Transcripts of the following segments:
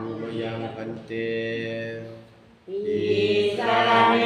ภูมยังพันเตอิสราเน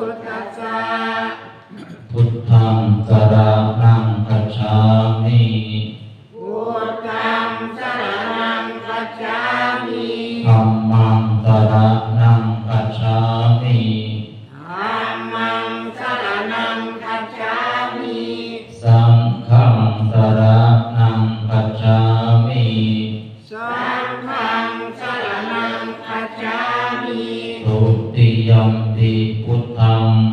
พุทธะพุรณังามิพุทธังสรณังามิธัมมังรณังามิธัมมังรณังามิสังฆังสรณังามิสังฆังสรณังามิทุติยมติพุทธ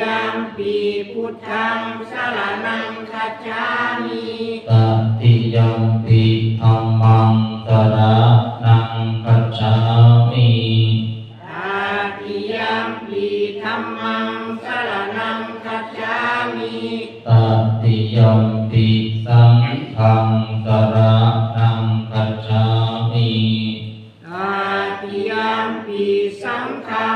ยังปีพุทธังสรณังคัจฉามิตัติยังปีธรรมังสรณังคัจฉามิตาติยังปีธรรมังสรณังคัจฉามิตัติยังปีสังฆังสรณังคัจฉามิตาติยังปีสังฆัง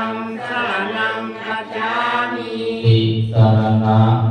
감사합니다.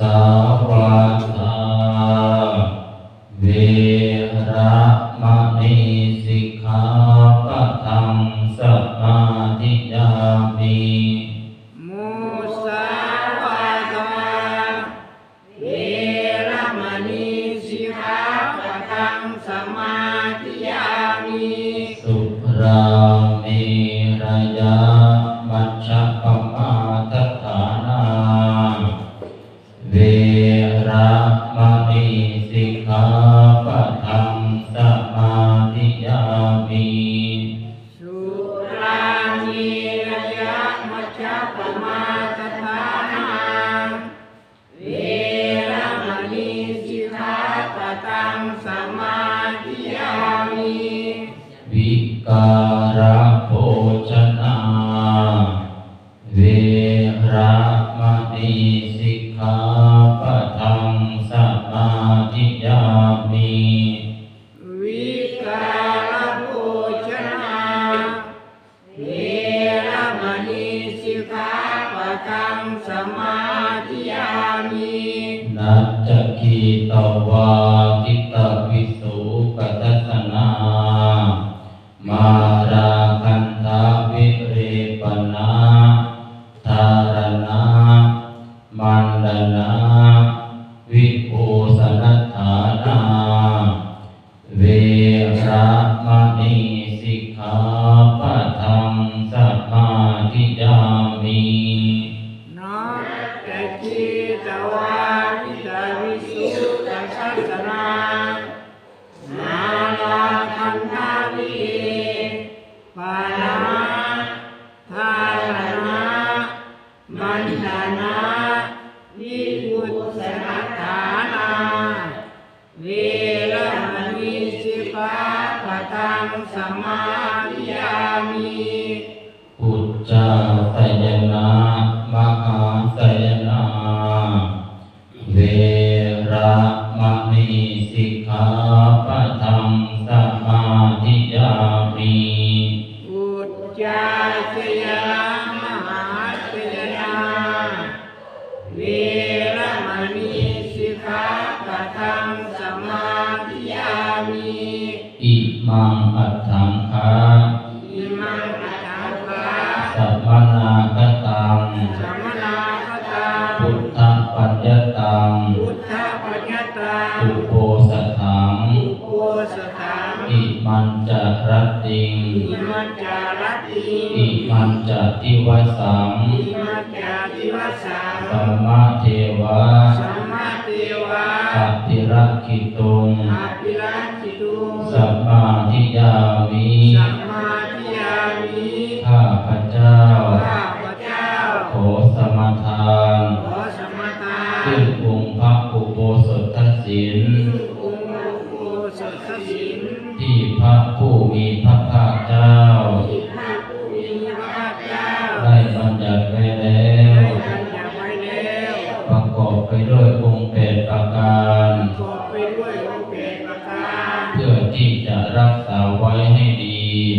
สวนาเวรมณีสิกขาปะทังสมาธิยามีมุสาวาทเวรมณีสิกขาปะทังสมาธิยามีสุรา จคีตวาทิตวิสุปทัสสนา มาราคันธาวิเรปนาธารณามันดนาวิภูสนัฏ ตัง พุทธปัญญตังอุโพสถัง อุโปสถังอิมันจะรัตติง อิมัจจารัตติอิมันจะทิวสังอิมัจจาทิวัสสังสัมมาเทวะสัมมาเทวาอภิรักขิตุงอาภิรักขิตุงสัมมาทิยามิสัมมาทิยามิข้าพระเจ้าข้าพระเจ้าขอสมทา ที่จะรักษาไว้ให้ดี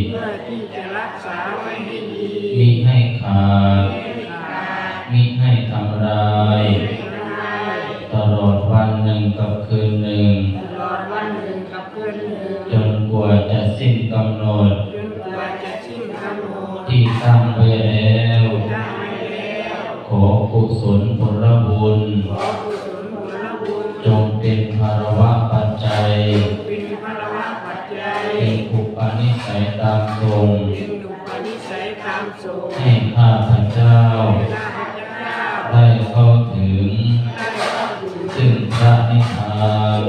เพื่อที่จะรักษาไว้ให้ดีมิให้ขาดไม่ขาดมิให้ทำลายไม่ทำลาย ตลอดวันหนึ่งกับคืนหนึ่ง ตลอดวันหนึ่งกับคืนหนึ่งจนกว่าจะสิ้นกำหนด จนกว่าจะสิ้นกำหนดที่ตั้งไว้แล้วได้แล้วขอกุศลผลบุญขอกุ ให้ข้าพเจ้า ได้เข้าถึง ซึ่งพระนิพพาน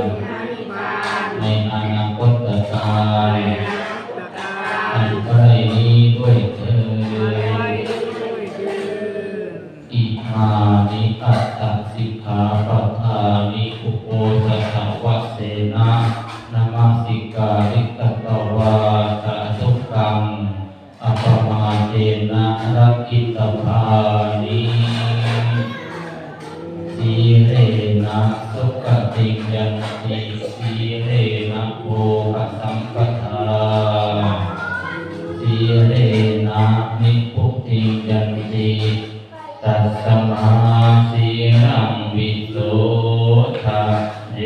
ในอนาคตการในอนาคตกาอัรนใกล้นี้ด้วยเถิ ติสีเรนะโภคสัมปทาสีเรนะนิพุติยันติตัสสมาสีรังวิโสทะเย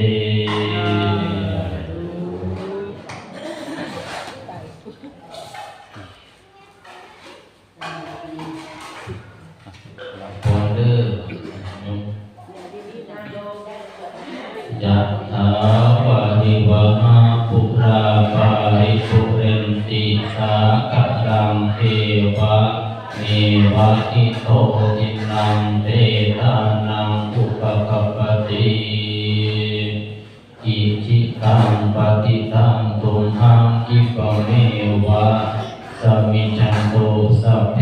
พอเด้อ ยัตถาวาหิวะหาปุราปาริปุเรนติสากัตังเทวะเมวะอิโตตินังเตตานังอุปกัปติอิจิตังปฏิตังตุมหังกิปเมวะสมิจันโตสัพเพ